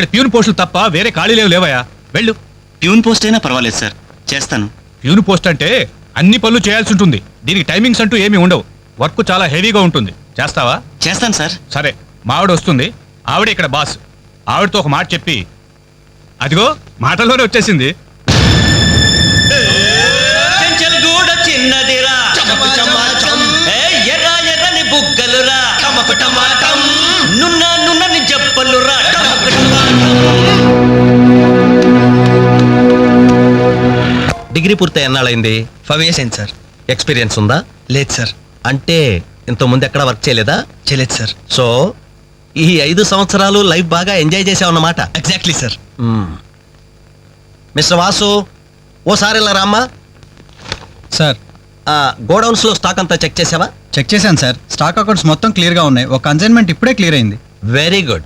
ఇక్కడ ప్యూన్ పోస్టులు తప్ప వేరే ఖాళీలేవు లేవయ్యా. వెళ్ళు. ప్యూన్ పోస్ట్ అయినా పర్వాలేదు సార్. చేస్తాను. ప్యూన్ పోస్ట్ అంటే అన్ని పనులు చేయాల్సి ఉంటుంది. దీనికి టైమింగ్స్ అంటూ ఏమీ ఉండవు. వర్క్ చాలా హెవీగా ఉంటుంది. చేస్తావా? చేస్తాను సార్. సరే మావిడ వస్తుంది. ఆవిడ ఇక్కడ బాస్. ఆవిడతో ఒక మాట చెప్పి అదిగో మాటల్లోనే వచ్చేసింది. నున్న నున్నని జప్పలురా డిగ్రీ పూర్తి ఎన్నాళ్ళైంది ఫైవ్ ఇయర్స్ అయింది సార్. ఎక్స్పీరియన్స్ ఉందా? లేదు సార్. అంటే ఇంత ముందు ఎక్కడ వర్క్ చేయలేదా? చేయలేదు సార్. సో ఈ ఐదు సంవత్సరాలు లైఫ్ బాగా enjoy చేసావన్నమాట? Exactly sir. Mister Vasu ఓసారి ఇలా రామ్మా. సార్. గోడౌన్స్లో స్టాక్ అంతా చెక్ చేసావా? చెక్ చేశాను సార్. స్టాక్ అకౌంట్స్ మొత్తం క్లియర్గా ఉన్నాయి. ఒక కన్సైన్మెంట్ ఇప్పుడే క్లియర్ అయింది. Very good.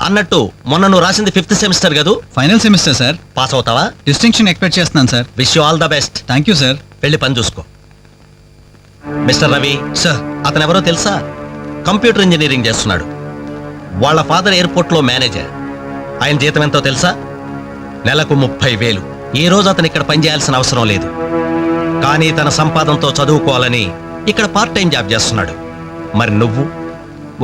అన్నట్టు మొన్న నువ్వు రాసింది ఫిఫ్త్ సెమిస్టర్ కదూ? Final semester sir. పాస్ అవుతావా? డిస్టింక్షన్ ఎక్స్పెక్ట్ చేస్తున్నాను sir. Wish you all the best thank you sir. వెళ్ళి పని చూసుకో. Mister Ravi sir. అతను ఎవరో తెలుసా? కంప్యూటర్ ఇంజనీరింగ్ చేస్తున్నాడు. వాళ్ళ ఫాదర్ ఎయిర్పోర్ట్లో మేనేజర్. ఆయన జీతం ఎంతో తెలుసా? నెలకు ముప్పై వేలు. ఈ రోజు అతను ఇక్కడ పనిచేయాల్సిన అవసరం లేదు. కానీ తన సంపాదనతో చదువుకోవాలని ఇక్కడ పార్ట్ టైం జాబ్ చేస్తున్నాడు. మరి నువ్వు?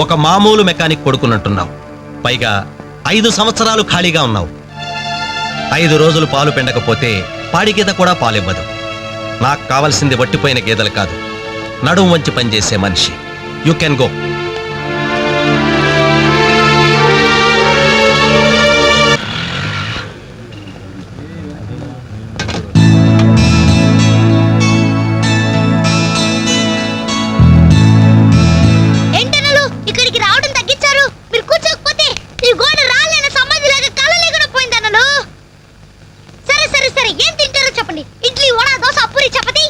ఒక మామూలు మెకానిక్ కొడుకున్నట్టున్నావు పైగా ఐదు సంవత్సరాలు ఖాళీగా ఉన్నావు. ఐదు రోజులు పాలు పిండకపోతే పాడి గీత కూడా పాలివ్వదు. నాకు కావలసింది వట్టిపోయిన గేదెలు కాదు. నడుము వంచి పనిచేసే మనిషి. యు కెన్ గో సరే ఏం తింటారో చెప్పండి. ఇడ్లీ వడ దోశ పూరి చపాతి.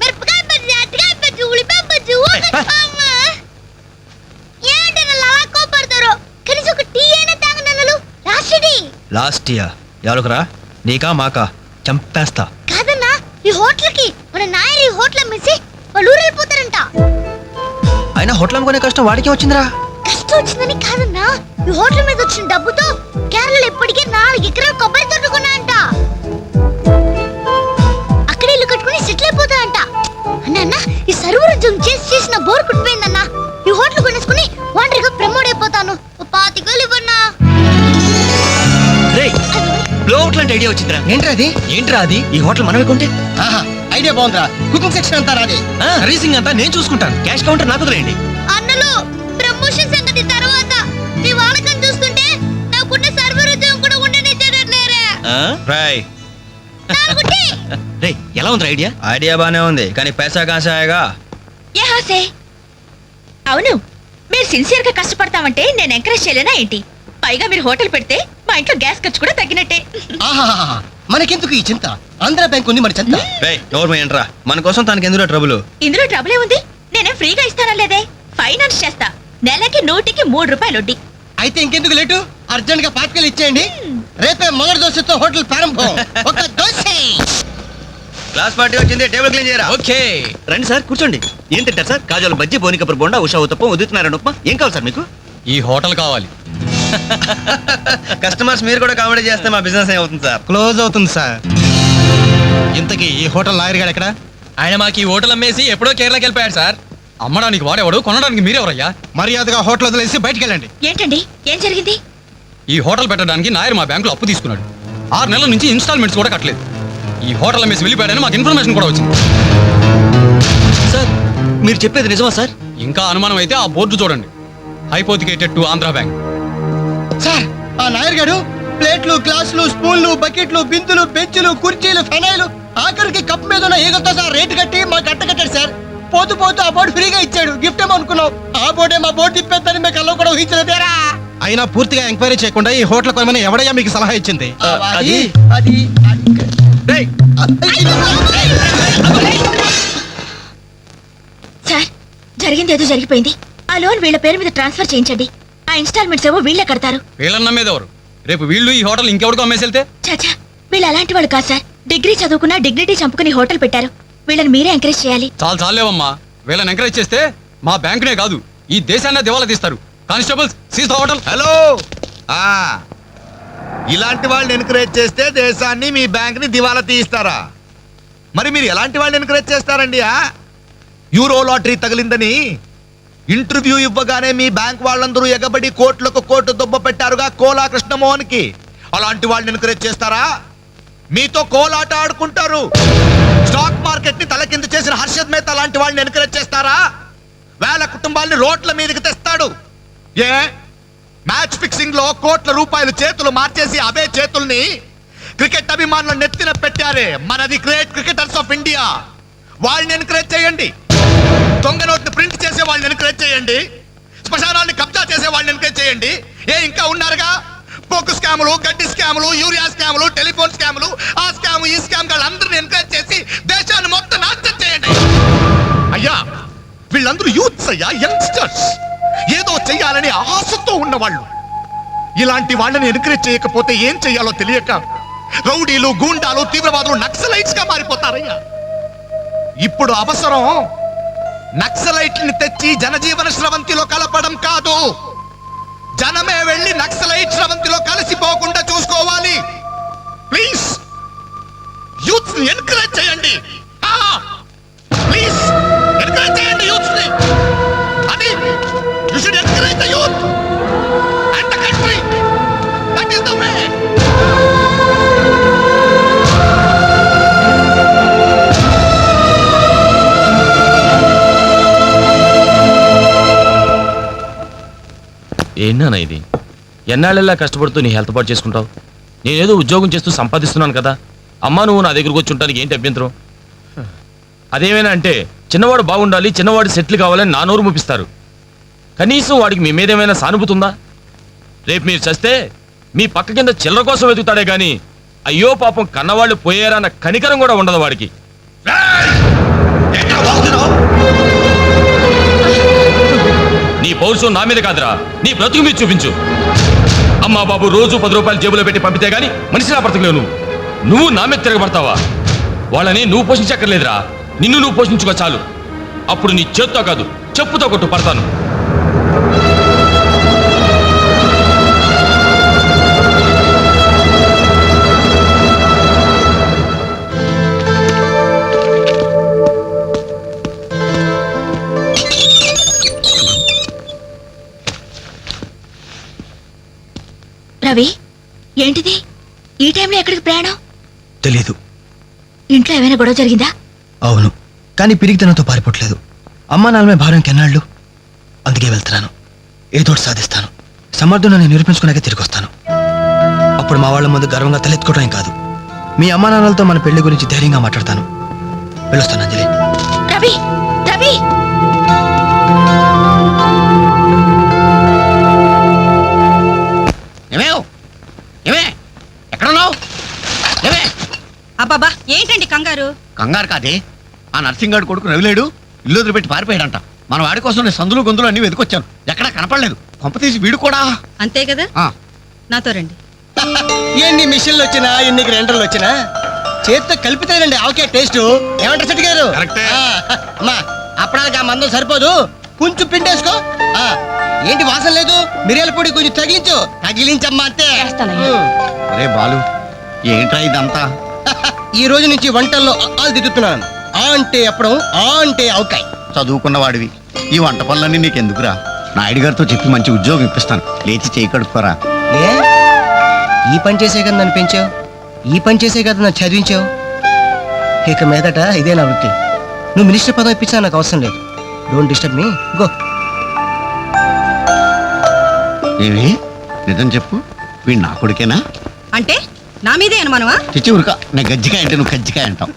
మిరపకాయ బజ్జి అరటికాయ బజ్జి ఉల్లిపాయ బజ్జి ఊగమ్మ ఏంటనలు అలా కోపడతారు? కనీసం ఒక టీ అయినా రాష్ట్రడి లాస్ట్ ఇయర్ ఎవరికరా? నీకా మాకా? చంపేస్తా. కాదన్నా ఈ హోటల్కి మన నాయర్ ఈ హోటల్ అమ్మేసి వాళ్ళు ఊరెళ్ళిపోతారంట. అయినా హోటల్ అమ్ముకునే కష్టం వాడికే వచ్చిందిరా. కష్టం వచ్చిందని కాదన్నా. ఈ హోటల్ మీద వచ్చిన డబ్బుతో కేరళలో ఇప్పటికే నాలుగు ఎకరాలు కొబ్బరి తోట అయిపోతాయంట అన్న ఈ సర్వర్ చేసి చేసిన బోర్ కుట్టిపోయిందన్న. ఈ హోటల్ కొనేసుకుని ఒంటరిగా ప్రమోట్ అయిపోతాను. పాతికలు ఇవ్వన్నా. రే బ్లో అవుట్ లాంటి ఐడియా వచ్చిందిరా. ఏంట్రా అది? ఏంట్రా అది? ఈ హోటల్ మనమే కొంటే ఐడియా బాగుందిరా. కుకింగ్ సెక్షన్ అంతా రాదే రీసింగ్ అంతా నేను చూసుకుంటాను. క్యాష్ కౌంటర్ నాకు వదిలేయండి. అన్నలు ప్రమోషన్ సంగతి తర్వాత. మీ వాళ్ళకం చూస్తుంటే నాకున్న సర్వర్ ఉద్యోగం కూడా ఉండనిచ్చేటట్లేరే. రాయ్. రే ఎలా ఉంది ఐడియా? ఐడియా బానే ఉంది కానీ పైసా కాసాయగా ఏ హాసే. అవును మీరు సిన్సియర్గా కష్టపడతామంటే నేను ఎంకరేజ్ చేయలేనా ఏంటి? పైగా మీరు హోటల్ పెడితే మా ఇంట్లో గ్యాస్ ఖర్చు కూడా తగ్గినట్టే. ఆహాహాహా. మనకెందుకు ఈ చింత? ఆంధ్ర బ్యాంక్ ఉంది మన చింత. రేయ్ నోరు ఏంట్రా మన కోసం తనకి ఎందులో ట్రబుల్ ఇందులో ట్రబుల్ ఏముంది? నేనేం ఫ్రీగా ఇస్తానా లేదే. ఫైనాన్స్ చేస్తా. నెలకి నూటికి మూడు రూపాయలు వడ్డీ. అయితే ఇంకెందుకు లేటు? అర్జెంట్గా పాతికలు ఇచ్చేయండి. రేపే మొదటి దోశతో హోటల్ ప్రారంభం. ఒక దోశ. క్లాస్ పార్టీ వచ్చింది టేబుల్ క్లీన్ చేయరా? ఓకే. రండి సార్ కూర్చోండి. ఏం తింటారు సార్? కాజాలు బజ్జీ బోనికపూర్ బొండా ఉషా ఉత్తప్పం ఉదితున్నారని ఉప్మా. ఏం కావాలి సార్ మీకు? ఈ హోటల్ కావాలి. కస్టమర్స్ మీరు కూడా కామెడీ చేస్తే మా బిజినెస్ అవుతుంది సార్? క్లోజ్ అవుతుంది సార్. ఇంతకీ ఈ హోటల్ లాయర్ గారు ఎక్కడ? ఆయన మాకు ఈ హోటల్ అమ్మేసి ఎప్పుడో కేరళకి వెళ్ళిపోయాడు సార్. అమ్మడానికి వాడేవాడు కొనడానికి మీరెవరయ్యా? మర్యాదగా హోటల్ వదిలేసి బయటికి వెళ్ళండి. ఏంటండి? ఏం జరిగింది? ఈ హోటల్ పెట్టడానికి నాయర్ మా బ్యాంకులో అప్పు తీసుకున్నాడు. ఆరు నెలల నుంచి ఇన్స్టాల్మెంట్స్ కూడా కట్టలేదు. ఈ హోటల్ అమ్మేసి వెళ్ళిపోయాడని మాకు ఇన్ఫర్మేషన్ కూడా వచ్చింది. సార్ మీరు చెప్పేది నిజమా సార్? ఇంకా అనుమానం అయితే ఆ బోర్డు చూడండి. Hypothecated to Andhra bank. Sir ఆ నాయర్ గారు ప్లేట్లు గ్లాసులు స్పూన్లు బకెట్లు బిందులు బెంచులు కుర్చీలు ఫెనాయిలు ఆఖరికి కప్ మీద ఉన్న ఈగలతో సార్ రేటు కట్టి మాకు కట్టాడు సార్. పోతూ పోతూ ఆ బోర్డు ఫ్రీగా ఇచ్చాడు. గిఫ్ట్ ఏమో అనుకున్నాం. ఆ బోర్డే మా బోర్డు తిప్పేద్దని మీకు అల్లో కూడా ఊహించలేదేరా అయినా పూర్తిగా ఎంక్వైరీ చేయకుండా ఈ హోటల్ కొనమని ఎవడయ్యా మీకు సలహా ఇచ్చింది? అది అది. సార్ జరిగింది ఏదో జరిగిపోయింది. ఆ లోన్ వీళ్ళ పేరు మీద ట్రాన్స్ఫర్ చేయించండి. ఆ ఇన్స్టాల్మెంట్స్ ఏవో వీళ్ళే కడతారు. వీళ్ళని నమ్మేదెవరు? రేపు వీళ్ళు ఈ హోటల్ ఇంకెవరికో అమ్మేసి వెళ్తే చాచా వీళ్ళు అలాంటి వాళ్ళు కాదు సార్. డిగ్రీ చదువుకున్నా డిగ్నిటీ చంపుకుని హోటల్ పెట్టారు. వీళ్ళని మీరే ఎంకరేజ్ చేయాలి. చాలు చాలేవమ్మా వీళ్ళని ఎంకరేజ్ చేస్తే మా బ్యాంకునే కాదు ఈ దేశాన్ని దివాలా తీస్తారు. Constables seize the hotel. Hello! ఆ ఇలాంటి వాళ్ళని ఎన్కరేజ్ చేస్తే దేశాన్ని మీ బ్యాంక్ని దివాలా తీయిస్తారా? మరి మీరు ఎలాంటి వాళ్ళని ఎన్కరేజ్ చేస్తారండి ఆ? యూరో లాటరీ తగిలిందని ఇంటర్వ్యూ ఇవ్వగానే మీ బ్యాంక్ వాళ్ళందరూ ఎగబడి కోట్లకు కోట్లు దుబ్బ పెట్టారుగా కోలా కృష్ణమోహన్కి. అలాంటి వాళ్ళని ఎన్కరేజ్ చేస్తారా? మీతో కోలాట ఆడుకుంటారు. స్టాక్ మార్కెట్ని తలకింద చేసిన హర్షద్ మేత లాంటి వాళ్ళని ఎన్కరేజ్ చేస్తారా? వేల కుటుంబాల్ని రోడ్ల మీదకి తెస్తాడు. ఏ? మ్యాచ్ ఫిక్సింగ్లో కోట్ల రూపాయలు చేతులు మార్చేసి అవే చేతుల్ని క్రికెట్ అభిమానులు నెత్తిన పెట్టారే. మనది గ్రేట్ క్రికెటర్స్ ఆఫ్ ఇండియా వాళ్ళని ఎన్కరేజ్ చేయండి. దొంగ నోట్ని ప్రింట్ చేసే వాళ్ళని ఎన్కరేజ్ చేయండి. శ్మశానాన్ని కబ్జా చేసే వాళ్ళని ఎన్కరేజ్ చేయండి. ఏ ఇంకా ఉన్నారుగా? పోకు స్కాములు గడ్డి స్కాములు యూరియా స్కాములు టెలిఫోన్ స్కాములు ఆ స్కామ్ ఈ స్కామ్ అందరిని ఎంకరేజ్ చేసి దేశాన్ని మొత్తం నాశనం చేయండి. అయ్యా వీళ్ళందరూ యూత్స్ అయ్యా యంగ్స్టర్స్ ఏదో చెయ్యాలని ఆశతో ఉన్నవాళ్ళు. ఇలాంటి వాళ్ళని ఎంకరేజ్ చేయకపోతే ఏం చేయాలో తెలియక రౌడీలు గూండాలు తీవ్రవాదులు నక్సలైట్స్గా మారిపోతారయ్యా. ఇప్పుడు అవసరం నక్సలైట్ని తెచ్చి జనజీవన స్రవంతిలో కలపడం కాదు. జనమే వెళ్ళి నక్సలైట్ స్రవంతిలో కలిసిపోకుండా చూసుకోవాలి. ప్లీజ్ యూత్ ఎన్కరేజ్ చేయండి. ఏంటన్నా ఇది? ఎన్నాళ్ళెల్లా కష్టపడుతూ నీ హెల్త్ పాటు చేసుకుంటావు? నేనేదో ఉద్యోగం చేస్తూ సంపాదిస్తున్నాను కదా. అమ్మా నువ్వు నా దగ్గరకు వచ్చి ఉంటానికి ఏంటి అభ్యంతరం? అదేమైనా అంటే చిన్నవాడు బాగుండాలి చిన్నవాడు సెటిల్ కావాలని నా నోరు ముపిస్తారు. కనీసం వాడికి మీ మీదేమైనా సానుభూతి ఉందా రేపు మీరు చస్తే మీ పక్క కింద చిల్లర కోసం వెతుకుతాడే గాని అయ్యో పాపం కన్నవాళ్ళు పోయారన్న కనికరం కూడా ఉండదు వాడికి. పౌరుషం నా మీద కాదురా. నీ బ్రతుకు మీద చూపించు. అమ్మా బాబు రోజు పది రూపాయలు జేబులో పెట్టి పంపితే గాని మనిషిలా బ్రతకలేవు నువ్వు. నువ్వు నా మీద తిరగబడతావా? వాళ్ళని నువ్వు పోషించక్కర్లేదురా. నిన్ను నువ్వు పోషించుకో చాలు. అప్పుడు నీ చేత్తో కాదు చెప్పుతో కొట్టు పడతాను. రవి ఏంటిది? ఈ టైంలో ఎక్కడికి ప్రయాణం? తెలీదు. ఇంట్లో ఏమైనా గొడవ జరిగిందా? అవును. కానీ పిరిగితనంతో పారిపోవట్లేదు. అమ్మా నాన్నమే భారం కెన్నాళ్ళు. అందుకే వెళ్తున్నాను. ఏదో సాధిస్తాను. సమర్థులను నేను నిరూపించుకున్నాక తిరిగి వస్తాను. అప్పుడు మా వాళ్ళ ముందు గర్వంగా తలెత్తుకోవడం కాదు. మీ అమ్మా నాన్నలతో మన పెళ్ళి గురించి ధైర్యంగా మాట్లాడతాను. వెళ్ళొస్తాను అంజలి. రవి! కంగారు కంగారు కాదే. ఆ నర్సింగాడు కొడుకు రవిలేడు ఇల్లు వదిలిపెట్టి పారిపోయాడంట. మన వాడి కోసం నేను సందులు గొంతులు అన్ని వెతుకొచ్చాను. ఎక్కడా కనపడలేదు. కొంపతీసి వీడు కూడా. అంతే కదా? ఆ, నాతో రండి. ఎన్ని మిషన్లు వచ్చినా ఎన్ని గ్రైండర్లు వచ్చినా చేతితో కలిపితేనండి ఆవకే టేస్ట్. ఏమంటారు చెట్టు గారు? కరెక్టే. ఆ, అమ్మా అప్పడానికి ఆ మందం సరిపోదు. కొంచెం పిండేసుకో. ఆ, ఏంటి వాసన లేదు? మిరియాల పొడి కొంచెం తగిలించు. తగిలించమ్మా అంతే. చేస్తానయ్యా. ఉమ్. అరే బాలు ఏంట్రా ఇదంతా? ఈ రోజు నుంచి వంటల్లో ఆలు దిద్దుతున్నాను ఆ అంటే అప్పడం ఆ అంటే ఆవకాయ. చదువుకున్న వాడివి ఈ వంట పనులన్నీ నీకెందుకురా? నాయుడు గారితో చెప్పి మంచి ఉద్యోగం ఇప్పిస్తాను. లేచి చేయి కడుక్కోరా. ఏ ఈ పని చేసే కదా నన్ను పెంచావు. ఈ పని చేసే కదా నన్ను చదివించావు. ఇక మీదట ఇదే నా వృత్తి. నువ్వు మినిస్టర్ పదవి ఇప్పించా నాకు అవసరం లేదు. డోంట్ డిస్టర్బ్ మీ గో ఏమి? నిజం చెప్పు. వీడు నా కొడుకేనా? అంటే? నా మీదే అనుమానమా? చిచ్చి ఉరక. నేను గజ్జికాయ అంటే నువ్వు కజ్జికాయ అంటావు.